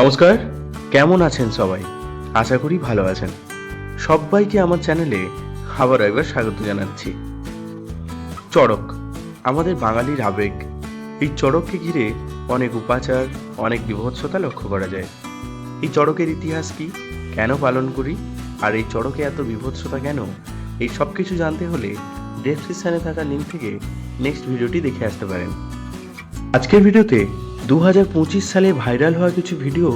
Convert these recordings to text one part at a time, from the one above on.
নমস্কার, কেমন আছেন সবাই? আশা করি ভালো আছেন। সবাইকে আমার চ্যানেলে আবার একবার স্বাগত জানাচ্ছি। চড়ক, আমাদের বাঙালির আবেগ। এই চড়ককে ঘিরে অনেক উপাচার, অনেক বিভৎসতা লক্ষ্য করা যায়। এই চড়কের ইতিহাস কি? কেন পালন করি? আর এই চড়কে এত বিভৎসতা কেন? এই সব কিছু জানতে হলে ডেসক্রিপশানে থাকা লিঙ্ক থেকে নেক্সট ভিডিওটি দেখে আসতে পারেন। আজকের ভিডিওতে দু হাজার পঁচিশ সালে ভাইরাল হওয়া কিছু ভিডিও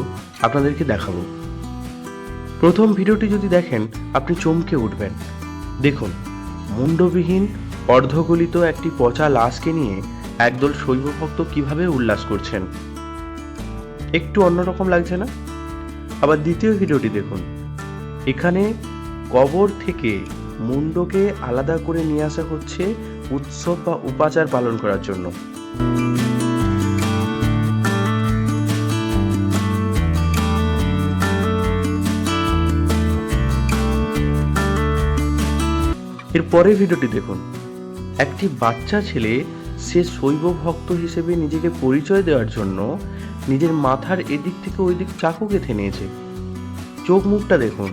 আপনাদেরকে দেখাবো। প্রথম ভিডিওটি যদি দেখেন, আপনি চমকে উঠবেন। দেখুন, মুন্ডবিহীন, অর্ধগলিত একটি পচা লাশকে নিয়ে একদল শৈবভক্ত কীভাবে উল্লাস করছেন। একটু অন্যরকম লাগছে না? আবার দ্বিতীয় ভিডিওটি দেখুন। এখানে কবর থেকে মুন্ডকে আলাদা করে নিয়ে আসা হচ্ছে উৎসব বা উপাচার পালন করার জন্য। এর পরের ভিডিওটি দেখুন। একটি বাচ্চা ছেলে, সে শৈব ভক্ত হিসেবে নিজেকে পরিচয় দেওয়ার জন্য নিজের মাথার এদিক থেকে ওই দিক চাকু গেঁথে নিয়েছে। চোখ মুখটা দেখুন,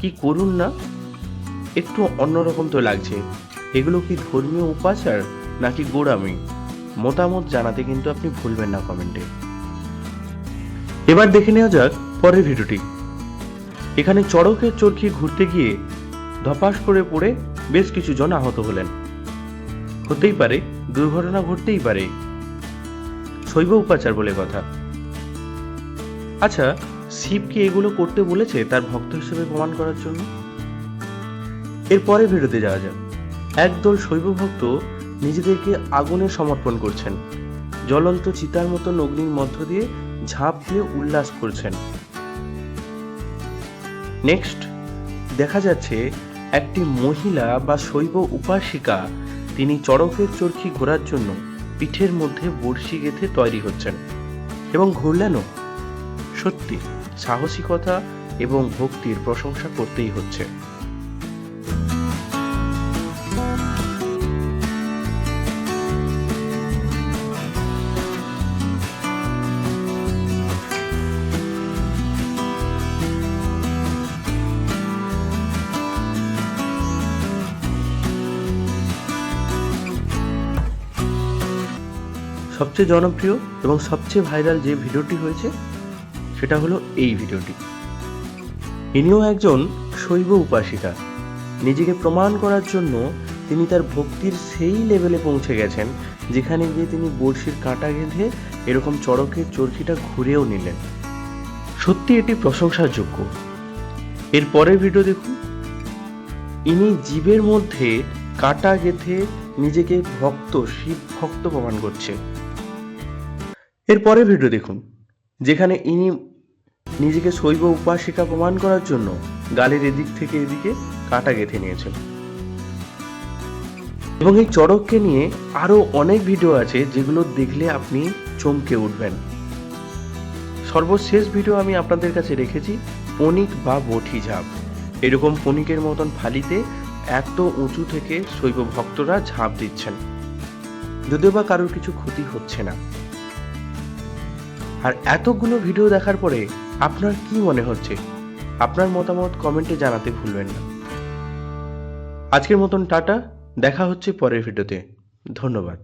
কি করুন না? একটু অন্যরকম তো লাগছে। এগুলো কি ধর্মীয় উপাচার নাকি গোড়ামি? মতামত জানাতে কিন্তু আপনি ভুলবেন না কমেন্টে। এবার দেখে নেওয়া যাক পরের ভিডিওটি। এখানে চড়কের চরকি ঘুরতে গিয়ে ধপাস করে পড়ে বেশ কিছু জন আহত হলেন। হতেই পারে, দুর্ঘটনা ঘটতেই পারে। শৈব উপাচার বলে কথা। আচ্ছা শিব কি এগুলো করতে বলেছে তার ভক্ত হিসেবে প্রমাণ করার জন্য? এরপরে ভিডিওতে যাওয়া যাক। একদল শৈব ভক্ত নিজেদেরকে আগুনে সমর্পণ করছেন। জ্বলন্ত চিতার মতো অগ্নির মধ্য দিয়ে ঝাঁপ দিয়ে উল্লাস করছেন। নেক্সট, দেখা যাচ্ছে একটি মহিলা বা শৈব উপাসিকা, তিনি চড়কের চরকি ঘোরার জন্য পিঠের মধ্যে বড়শি গেঁথে তৈরি হচ্ছেন এবং ঘুরলেনও। সত্যি, সাহসিকতা এবং ভক্তির প্রশংসা করতেই হচ্ছে। সবচেয়ে জনপ্রিয় এবং সবচেয়ে ভাইরাল যে ভিডিওটি হয়েছে, সেটা হলো এই ভিডিওটি। ইনিও একজন শৈব উপাসিকা। নিজেকে প্রমাণ করার জন্য তিনি তার ভক্তির সেই লেভেলে পৌঁছে গেছেন, যেখানে গিয়ে তিনি বড়শির কাঁটা গেঁধে এরকম চড়কের চরকিটা ঘুরেও নিলেন। সত্যি এটি প্রশংসার যোগ্য এর পরের ভিডিও দেখুন। ইনি জীবের মধ্যে কাঁটা গেঁথে নিজেকে ভক্ত, শিব ভক্ত প্রমাণ করছে। এর পরের ভিডিও দেখুন, যেখানে ইনি নিজেকে শৈব উপাসিকা প্রমাণ করার জন্য গালের এদিক থেকে এদিকে কাঁটা গেঁথে নিয়েছেন। এবং এই চড়ককে নিয়ে আরও অনেক ভিডিও আছে যেগুলো দেখলে আপনি চমকে উঠবেন। সর্বশেষ ভিডিও আমি আপনাদের কাছে রেখেছি, পনিক বা বঠি ঝাঁপ। এরকম পনিকের মতন ফালিতে এত উঁচু থেকে শৈব ভক্তরা ঝাঁপ দিচ্ছেন। যদিও বা কারোর কিছু ক্ষতি হচ্ছে না। আর এতগুলো ভিডিও দেখার পরে আপনার কি মনে হচ্ছে? আপনার মতামত কমেন্টে জানাতে ভুলবেন না। আজকের মতন টাটা, দেখা হচ্ছে পরের ভিডিওতে ধন্যবাদ।